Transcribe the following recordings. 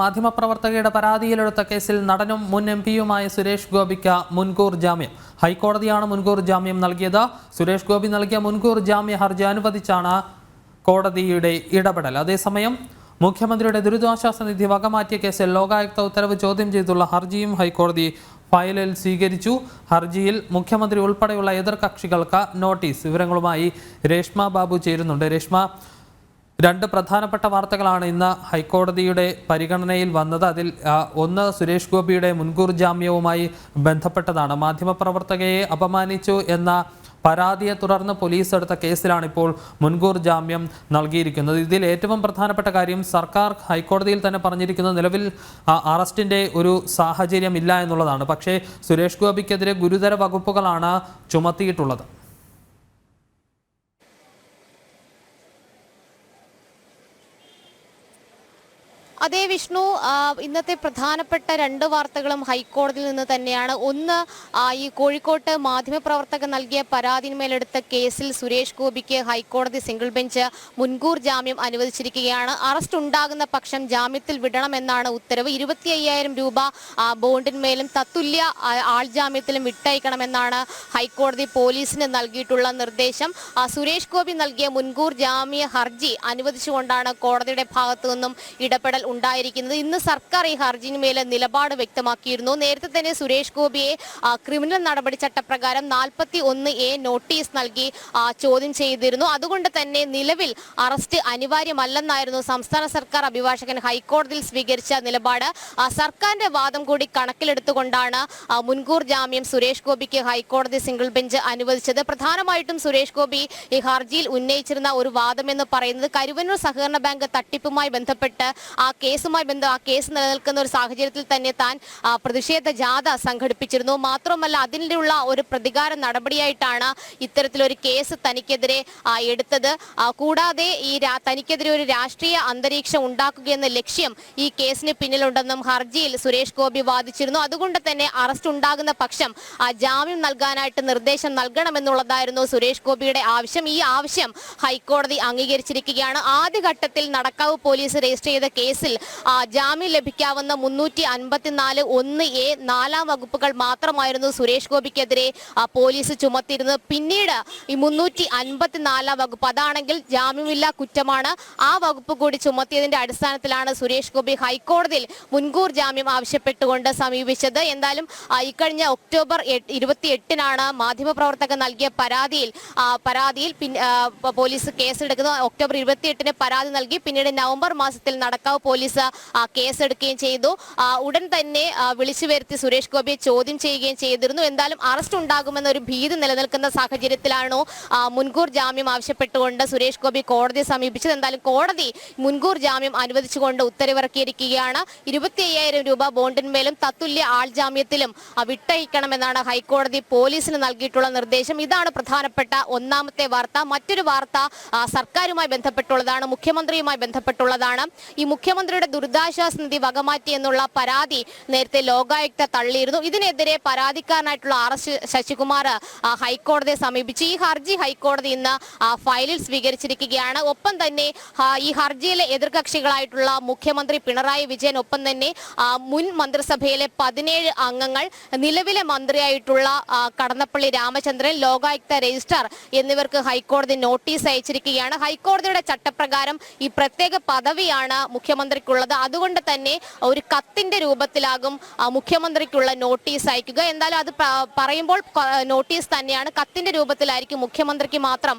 മാധ്യമപ്രവർത്തകയുടെ പരാതിയിലെടുത്ത കേസിൽ നടനും മുൻ എം പിയുമായ സുരേഷ് ഗോപിക്ക് മുൻകൂർ ജാമ്യം. ഹൈക്കോടതിയാണ് മുൻകൂർ ജാമ്യം നൽകിയത്. സുരേഷ് ഗോപി നൽകിയ മുൻകൂർ ജാമ്യ ഹർജി അനുവദിച്ചാണ് കോടതിയുടെ ഇടപെടൽ. അതേസമയം മുഖ്യമന്ത്രിയുടെ ദുരിതാശ്വാസ നിധി വകമാറ്റിയ കേസിൽ ലോകായുക്ത ഉത്തരവ് ചോദ്യം ചെയ്തുള്ള ഹർജിയും ഹൈക്കോടതി ഫയലിൽ സ്വീകരിച്ചു. ഹർജിയിൽ മുഖ്യമന്ത്രി ഉൾപ്പെടെയുള്ള എതിർകക്ഷികൾക്ക് നോട്ടീസ്. വിവരങ്ങളുമായി രേഷ്മ ബാബു ചേരുന്നുണ്ട്. രേഷ്മ രണ്ട് പ്രധാനപ്പെട്ട വാർത്തകളാണ് ഇന്ന് ഹൈക്കോടതിയുടെ പരിഗണനയിൽ വന്നത്. അതിൽ ഒന്ന് സുരേഷ് ഗോപിയുടെ മുൻകൂർ ജാമ്യവുമായി ബന്ധപ്പെട്ടതാണ്. മാധ്യമപ്രവർത്തകയെ അപമാനിച്ചു എന്ന പരാതിയെ തുടർന്ന് പോലീസ് എടുത്ത കേസിലാണ് ഇപ്പോൾ മുൻകൂർ ജാമ്യം നൽകിയിരിക്കുന്നത്. ഇതിൽ ഏറ്റവും പ്രധാനപ്പെട്ട കാര്യം സർക്കാർ ഹൈക്കോടതിയിൽ തന്നെ പറഞ്ഞിരിക്കുന്നത് നിലവിൽ അറസ്റ്റിന്റെ ഒരു സാഹചര്യം ഇല്ല എന്നുള്ളതാണ്. പക്ഷേ സുരേഷ് ഗോപിക്കെതിരെ ഗുരുതര വകുപ്പുകളാണ് ചുമത്തിയിട്ടുള്ളത്. അതേ വിഷ്ണു ഇന്നത്തെ പ്രധാനപ്പെട്ട രണ്ട് വാർത്തകളും ഹൈക്കോടതിയിൽ നിന്ന് തന്നെയാണ്. ഒന്ന് ഈ കോഴിക്കോട്ട് മാധ്യമപ്രവർത്തകർ നൽകിയ പരാതിന്മേലെടുത്ത കേസിൽ സുരേഷ് ഗോപിക്ക് ഹൈക്കോടതി സിംഗിൾ ബെഞ്ച് മുൻകൂർ ജാമ്യം അനുവദിച്ചിരിക്കുകയാണ്. അറസ്റ്റ് ഉണ്ടാകുന്ന പക്ഷം ജാമ്യത്തിൽ വിടണമെന്നാണ് ഉത്തരവ്. ഇരുപത്തി അയ്യായിരം രൂപ ബോണ്ടിന്മേലും തത്തുല്യ ആൾജാമ്യത്തിലും ആൾ ജാമ്യത്തിലും വിട്ടയക്കണമെന്നാണ് ഹൈക്കോടതി പോലീസിന് നൽകിയിട്ടുള്ള നിർദ്ദേശം. സുരേഷ് ഗോപി നൽകിയ മുൻകൂർ ജാമ്യ ഹർജി അനുവദിച്ചുകൊണ്ടാണ് കോടതിയുടെ ഭാഗത്തു നിന്നും ഇടപെടൽ ഉണ്ടായിരിക്കുന്നത്. ഇന്ന് സർക്കാർ ഈ ഹർജിന്മേൽ നിലപാട് വ്യക്തമാക്കിയിരുന്നു. നേരത്തെ തന്നെ സുരേഷ് ഗോപിയെ ക്രിമിനൽ നടപടി ചട്ടപ്രകാരം നാൽപ്പത്തി ഒന്ന് എ നോട്ടീസ് നൽകി ചോദ്യം ചെയ്തിരുന്നു. അതുകൊണ്ട് തന്നെ നിലവിൽ അറസ്റ്റ് അനിവാര്യമല്ലെന്നായിരുന്നു സംസ്ഥാന സർക്കാർ അഭിഭാഷകൻ ഹൈക്കോടതിയിൽ സ്വീകരിച്ച നിലപാട്. സർക്കാരിന്റെ വാദം കൂടി കണക്കിലെടുത്തുകൊണ്ടാണ് മുൻകൂർ ജാമ്യം സുരേഷ് ഗോപിക്ക് ഹൈക്കോടതി സിംഗിൾ ബെഞ്ച് അനുവദിച്ചത്. പ്രധാനമായിട്ടും സുരേഷ് ഗോപി ഈ ഹർജിയിൽ ഉന്നയിച്ചിരുന്ന ഒരു വാദം എന്ന് പറയുന്നത് കരുവന്നൂർ സഹകരണ ബാങ്ക് തട്ടിപ്പുമായി ബന്ധപ്പെട്ട് കേസുമായി ബന്ധം ആ കേസ് നിലനിൽക്കുന്ന ഒരു സാഹചര്യത്തിൽ തന്നെ താൻ പ്രതിഷേധ ജാഥ സംഘടിപ്പിച്ചിരുന്നു. മാത്രമല്ല അതിനുള്ള ഒരു പ്രതികാര നടപടിയായിട്ടാണ് ഇത്തരത്തിലൊരു കേസ് തനിക്കെതിരെ എടുത്തത്. കൂടാതെ ഈ തനിക്കെതിരെ ഒരു രാഷ്ട്രീയ അന്തരീക്ഷം ഉണ്ടാക്കുകയെന്ന ലക്ഷ്യം ഈ കേസിന് പിന്നിലുണ്ടെന്നും ഹർജിയിൽ സുരേഷ് ഗോപി വാദിച്ചിരുന്നു. അതുകൊണ്ട് തന്നെ അറസ്റ്റ് ഉണ്ടാകുന്ന പക്ഷം ജാമ്യം നൽകാനായിട്ട് നിർദ്ദേശം നൽകണമെന്നുള്ളതായിരുന്നു സുരേഷ് ഗോപിയുടെ ആവശ്യം. ഈ ആവശ്യം ഹൈക്കോടതി അംഗീകരിച്ചിരിക്കുകയാണ്. ആദ്യഘട്ടത്തിൽ നടക്കാവ് പോലീസ് രജിസ്റ്റർ ചെയ്ത കേസിൽ ജാമ്യം ലഭിക്കാവുന്ന മുന്നൂറ്റി അൻപത്തിനാല് ഒന്ന് എ നാലാം വകുപ്പുകൾ മാത്രമായിരുന്നു സുരേഷ് ഗോപിക്കെതിരെ പോലീസ് ചുമത്തിയിരുന്നത്. പിന്നീട് ഈ മുന്നൂറ്റി അൻപത്തിനാലാം വകുപ്പ് അതാണെങ്കിൽ ജാമ്യമില്ലാ കുറ്റമാണ് ആ വകുപ്പ് കൂടി ചുമത്തിയതിന്റെ അടിസ്ഥാനത്തിലാണ് സുരേഷ് ഗോപി ഹൈക്കോടതിയിൽ മുൻകൂർ ജാമ്യം ആവശ്യപ്പെട്ടുകൊണ്ട് സമീപിച്ചത്. എന്തായാലും ഇക്കഴിഞ്ഞ ഒക്ടോബർ ഇരുപത്തി എട്ടിനാണ് മാധ്യമപ്രവർത്തകർ നൽകിയ പരാതിയിൽ പരാതിയിൽ പോലീസ് കേസെടുക്കുന്നത് ഒക്ടോബർ ഇരുപത്തി എട്ടിന് പരാതി നൽകി. പിന്നീട് നവംബർ മാസത്തിൽ നടക്കാവ് പോലീസ് കേസെടുക്കുകയും ചെയ്തു. ഉടൻ തന്നെ വിളിച്ചു വരുത്തി സുരേഷ് ഗോപിയെ ചോദ്യം ചെയ്യുകയും ചെയ്തിരുന്നു. എന്തായാലും അറസ്റ്റ് ഉണ്ടാകുമെന്ന ഒരു ഭീതി നിലനിൽക്കുന്ന സാഹചര്യത്തിലാണോ മുൻകൂർ ജാമ്യം ആവശ്യപ്പെട്ടുകൊണ്ട് സുരേഷ് ഗോപി കോടതിയെ സമീപിച്ചത്. എന്തായാലും കോടതി മുൻകൂർ ജാമ്യം അനുവദിച്ചുകൊണ്ട് ഉത്തരവിറക്കിയിരിക്കുകയാണ്. ഇരുപത്തി അയ്യായിരം രൂപ ബോണ്ടിന്മേലും തത്തുല്യ ആൾ ജാമ്യത്തിലും ആ, വിട്ടയക്കണമെന്നാണ് ഹൈക്കോടതി പോലീസിന് നൽകിയിട്ടുള്ള നിർദ്ദേശം. ഇതാണ് പ്രധാനപ്പെട്ട ഒന്നാമത്തെ വാർത്ത. മറ്റൊരു വാർത്ത സർക്കാരുമായി ബന്ധപ്പെട്ടുള്ളതാണ് മുഖ്യമന്ത്രിയുമായി ബന്ധപ്പെട്ടുള്ളതാണ്. ഈ മുഖ്യമന്ത്രിയുടെ ദുരിതാശ്വാസ നിധി വകമാറ്റി എന്നുള്ള പരാതി നേരത്തെ ലോകായുക്ത തള്ളിയിരുന്നു. ഇതിനെതിരെ പരാതിക്കാരനായിട്ടുള്ള ആർ ശശികുമാർ ഹൈക്കോടതിയെ സമീപിച്ചു. ഈ ഹർജി ഹൈക്കോടതി ഇന്ന് ഫയലിൽ സ്വീകരിച്ചിരിക്കുകയാണ്. ഒപ്പം തന്നെ ഈ ഹർജിയിലെ എതിർകക്ഷികളായിട്ടുള്ള മുഖ്യമന്ത്രി പിണറായി വിജയൻ ഒപ്പം തന്നെ മുൻ മന്ത്രിസഭയിലെ പതിനേഴ് അംഗങ്ങൾ നിലവിലെ മന്ത്രിയായിട്ടുള്ള കടന്നപ്പള്ളി രാമചന്ദ്രൻ ലോകായുക്ത രജിസ്ട്രാർ എന്നിവർക്ക് ഹൈക്കോടതി നോട്ടീസ് അയച്ചിരിക്കുകയാണ്. ഹൈക്കോടതിയുടെ ചട്ടപ്രകാരം ഈ പ്രത്യേക പദവിയാണ് മുഖ്യമന്ത്രിക്കുള്ളത്. അതുകൊണ്ട് തന്നെ ഒരു കത്തിന്റെ രൂപത്തിലാകും മുഖ്യമന്ത്രിക്കുള്ള നോട്ടീസ് അയക്കുക. എന്തായാലും അത് പറയുമ്പോൾ നോട്ടീസ് തന്നെയാണ്. കത്തിന്റെ രൂപത്തിലായിരിക്കും മുഖ്യമന്ത്രിക്ക് മാത്രം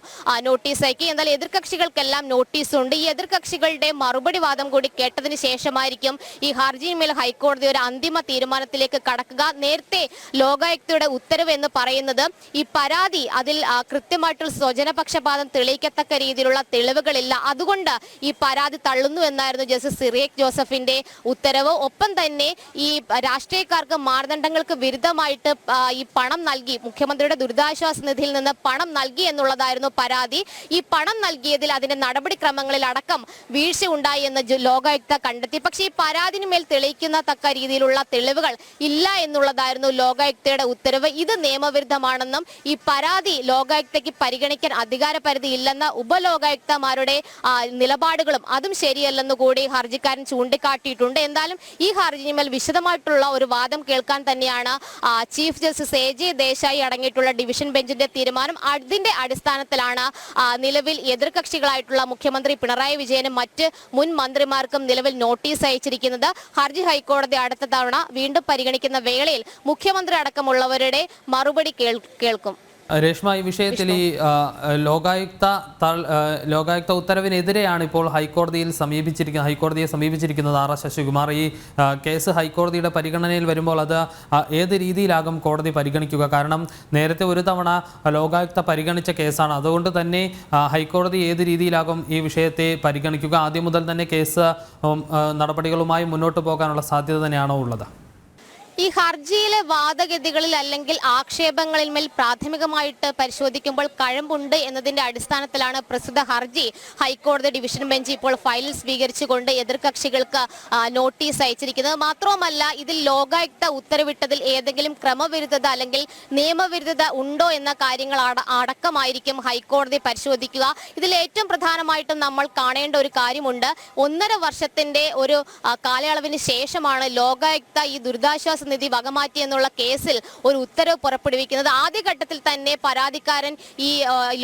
നോട്ടീസ് അയക്കുക. എന്തായാലും എതിർകക്ഷികൾക്കെല്ലാം നോട്ടീസ് ഉണ്ട് ഈ എതിർകക്ഷികളുടെ മറുപടി വാദം കൂടി കേട്ടതിന് ശേഷമായിരിക്കും ഈ ഹർജിയിന്മേൽ ഹൈക്കോടതി ഒരു അന്തിമ തീരുമാനത്തിലേക്ക് കടക്കുക. നേരത്തെ ലോകായുക്തയുടെ ഉത്തരവ് എന്ന് പറയുന്നത് ഈ പരാതി അതിൽ കൃത്യമായിട്ടുള്ള സ്വജനപക്ഷപാതം തെളിയിക്കത്തക്ക രീതിയിലുള്ള തെളിവുകളില്ല. അതുകൊണ്ട് ഈ പരാതി തള്ളുന്നു എന്നായിരുന്നു ജസ്റ്റിസ് സിറിയക് ജോസഫിന്റെ ഉത്തരവ്. ഒപ്പം തന്നെ ഈ രാഷ്ട്രീയക്കാർക്ക് മാനദണ്ഡങ്ങൾക്ക് വിരുദ്ധമായിട്ട് ഈ പണം നൽകി മുഖ്യമന്ത്രിയുടെ ദുരിതാശ്വാസ നിധിയിൽ നിന്ന് പണം നൽകി എന്നുള്ളതായിരുന്നു പരാതി. ഈ പണം നൽകിയതിൽ അതിന്റെ നടപടിക്രമങ്ങളിൽ അടക്കം വീഴ്ച ഉണ്ടായി എന്ന് ലോകായുക്ത കണ്ടെത്തി. പക്ഷേ ഈ പരാതിനുമേൽ തെളിയിക്കുന്ന തക്ക രീതിയിലുള്ള തെളിവുകൾ ഇല്ല എന്നുള്ളതായിരുന്നു ലോകായുക്തയുടെ ഉത്തരവ്. ഇത് നിയമവിരുദ്ധമാണെന്നും ഈ പരാതി ലോകായുക്തയ്ക്ക് പരിഗണിക്കാൻ അധികാര പരിധി ഇല്ലെന്ന ഉപലോകായുക്തമാരുടെ നിലപാടുകളും അതും ശരിയല്ലെന്നുകൂടി ഹർജി ഹർജിക്കാരൻ ചൂണ്ടിക്കാട്ടിയിട്ടുണ്ട്. എന്തായാലും ഈ ഹർജിമേൽ വിശദമായിട്ടുള്ള ഒരു വാദം കേൾക്കാൻ തന്നെയാണ് chief justice A J Desai അടങ്ങിയിട്ടുള്ള ഡിവിഷൻ ബെഞ്ചിന്റെ തീരുമാനം. അതിന്റെ അടിസ്ഥാനത്തിലാണ് നിലവിൽ എതിർകക്ഷികളായിട്ടുള്ള മുഖ്യമന്ത്രി പിണറായി വിജയനും മറ്റ് മുൻ മന്ത്രിമാർക്കും നിലവിൽ നോട്ടീസ് അയച്ചിരിക്കുന്നത്. ഹർജി ഹൈക്കോടതി അടുത്ത തവണ വീണ്ടും പരിഗണിക്കുന്ന വേളയിൽ മുഖ്യമന്ത്രി അടക്കമുള്ളവരുടെ മറുപടി കേൾക്കും. രേഷ്മ ഈ വിഷയത്തിൽ ഈ ലോകായുക്ത ലോകായുക്ത ഉത്തരവിനെതിരെയാണ് ഇപ്പോൾ ഹൈക്കോടതിയിൽ സമീപിച്ചിരിക്കുന്നത് ഹൈക്കോടതിയെ സമീപിച്ചിരിക്കുന്നത് ആർ എസ് ശശികുമാർ. ഈ കേസ് ഹൈക്കോടതിയുടെ പരിഗണനയിൽ വരുമ്പോൾ അത് ഏത് രീതിയിലാകും കോടതി പരിഗണിക്കുക? കാരണം നേരത്തെ ഒരു തവണ ലോകായുക്ത പരിഗണിച്ച കേസാണ്. അതുകൊണ്ട് തന്നെ ഹൈക്കോടതി ഏത് രീതിയിലാകും ഈ വിഷയത്തെ പരിഗണിക്കുക? ആദ്യം മുതൽ തന്നെ കേസ് നടപടികളുമായി മുന്നോട്ട് പോകാനുള്ള സാധ്യത തന്നെയാണോ ഉള്ളത്? ഈ ഹർജിയിലെ വാദഗതികളിൽ അല്ലെങ്കിൽ ആക്ഷേപങ്ങളിന്മേൽ പ്രാഥമികമായിട്ട് പരിശോധിക്കുമ്പോൾ കഴമ്പുണ്ട് എന്നതിന്റെ അടിസ്ഥാനത്തിലാണ് പ്രസ്തുത ഹർജി. ഹൈക്കോടതി ഡിവിഷൻ ബെഞ്ച് ഇപ്പോൾ ഫയൽ സ്വീകരിച്ചുകൊണ്ട് എതിർകക്ഷികൾക്ക് നോട്ടീസ് അയച്ചിരിക്കുന്നത്. മാത്രവുമല്ല ഇതിൽ ലോകായുക്ത ഉത്തരവിട്ടതിൽ ഏതെങ്കിലും ക്രമവിരുദ്ധത അല്ലെങ്കിൽ നിയമവിരുദ്ധത ഉണ്ടോ എന്ന കാര്യങ്ങൾ അട- അടക്കമായിരിക്കും ഹൈക്കോടതി പരിശോധിക്കുക. ഇതിൽ ഏറ്റവും പ്രധാനമായിട്ടും നമ്മൾ കാണേണ്ട ഒരു കാര്യമുണ്ട്. ഒന്നര വർഷത്തിന്റെ ഒരു കാലയളവിന് ശേഷമാണ് ലോകായുക്ത ഈ ദുരിതാശ്വാസ നിധി വകമാറ്റി എന്നുള്ള കേസിൽ ഒരു ഉത്തരവ് പുറപ്പെടുവിക്കുന്നത്. ആദ്യഘട്ടത്തിൽ തന്നെ പരാതിക്കാരൻ ഈ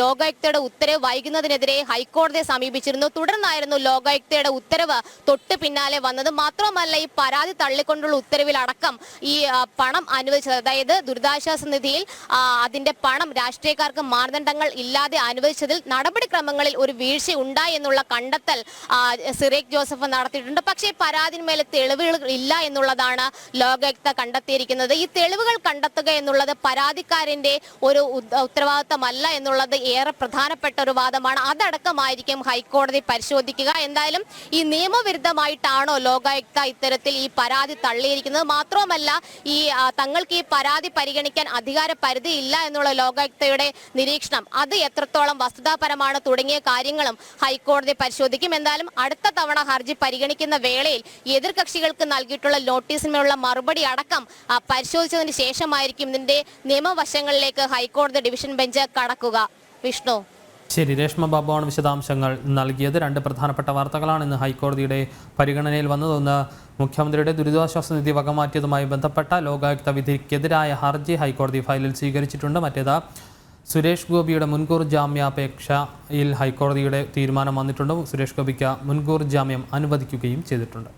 ലോകായുക്തയുടെ ഉത്തരവ് വൈകുന്നതിനെതിരെ ഹൈക്കോടതിയെ സമീപിച്ചിരുന്നു. തുടർന്നായിരുന്നു ലോകായുക്തയുടെ ഉത്തരവ് തൊട്ട് പിന്നാലെ വന്നത്. മാത്രമല്ല ഈ പരാതി തള്ളിക്കൊണ്ടുള്ള ഉത്തരവിൽ അടക്കം ഈ പണം അനുവദിച്ചത്. അതായത് ദുരിതാശ്വാസ നിധിയിൽ അതിന്റെ പണം രാഷ്ട്രീയക്കാർക്ക് മാനദണ്ഡങ്ങൾ ഇല്ലാതെ അനുവദിച്ചതിൽ നടപടിക്രമങ്ങളിൽ ഒരു വീഴ്ച ഉണ്ടായി എന്നുള്ള കണ്ടെത്തൽ സിറേഖ് ജോസഫ് നടത്തിയിട്ടുണ്ട്. പക്ഷേ പരാതിന്മേലെ തെളിവുകൾ ഇല്ല എന്നുള്ളതാണ് ലോകായുക്ത കണ്ടെത്തിയിരിക്കുന്നത്. ഈ തെളിവുകൾ കണ്ടെത്തുക എന്നുള്ളത് പരാതിക്കാരന്റെ ഒരു ഉത്ത- ഉത്തരവാദിത്തമല്ല എന്നുള്ളത് ഏറെ പ്രധാനപ്പെട്ട ഒരു വാദമാണ്. അതടക്കമായിരിക്കും ഹൈക്കോടതി പരിശോധിക്കുക. എന്തായാലും ഈ നിയമവിരുദ്ധമായിട്ടാണോ ലോകായുക്ത ഇത്തരത്തിൽ ഈ പരാതി തള്ളിയിരിക്കുന്നത്. മാത്രവുമല്ല ഈ തങ്ങൾക്ക് ഈ പരാതി പരിഗണിക്കാൻ അധികാര പരിധി ഇല്ല എന്നുള്ള ലോകായുക്തയുടെ നിരീക്ഷണം. അത് എത്രത്തോളം വസ്തുതാപരമാണ് തുടങ്ങിയ കാര്യങ്ങളും ഹൈക്കോടതി പരിശോധിക്കും. എന്തായാലും അടുത്ത തവണ ഹർജി പരിഗണിക്കുന്ന വേളയിൽ എതിർകക്ഷികൾക്ക് നൽകിയിട്ടുള്ള നോട്ടീസിനുള്ള മറുപടി അടക്കം പരിശോധിച്ചതിന് ശേഷമായിരിക്കും ഇതിന്റെ നിയമവശങ്ങളിലേക്ക് ഹൈക്കോടതി ഡിവിഷൻ ബെഞ്ച് കടക്കുക. വിഷ്ണു. ശരി രേഷ്മ ബാബുവാണ് വിശദാംശങ്ങൾ നൽകിയത്. രണ്ട് പ്രധാനപ്പെട്ട വാർത്തകളാണ് ഇന്ന് ഹൈക്കോടതിയുടെ പരിഗണനയിൽ വന്നത്. ഒന്ന് മുഖ്യമന്ത്രിയുടെ ദുരിതാശ്വാസ നിധി വകമാറ്റിയതുമായി ബന്ധപ്പെട്ട ലോകായുക്ത വിധിക്കെതിരായ ഹർജി ഹൈക്കോടതി ഫയലിൽ സ്വീകരിച്ചിട്ടുണ്ട്. മറ്റേത് സുരേഷ് ഗോപിയുടെ മുൻകൂർ ജാമ്യാപേക്ഷയിൽ ഹൈക്കോടതിയുടെ തീരുമാനം വന്നിട്ടുണ്ട്. സുരേഷ് ഗോപിക്ക് മുൻകൂർ ജാമ്യം അനുവദിക്കുകയും ചെയ്തിട്ടുണ്ട്.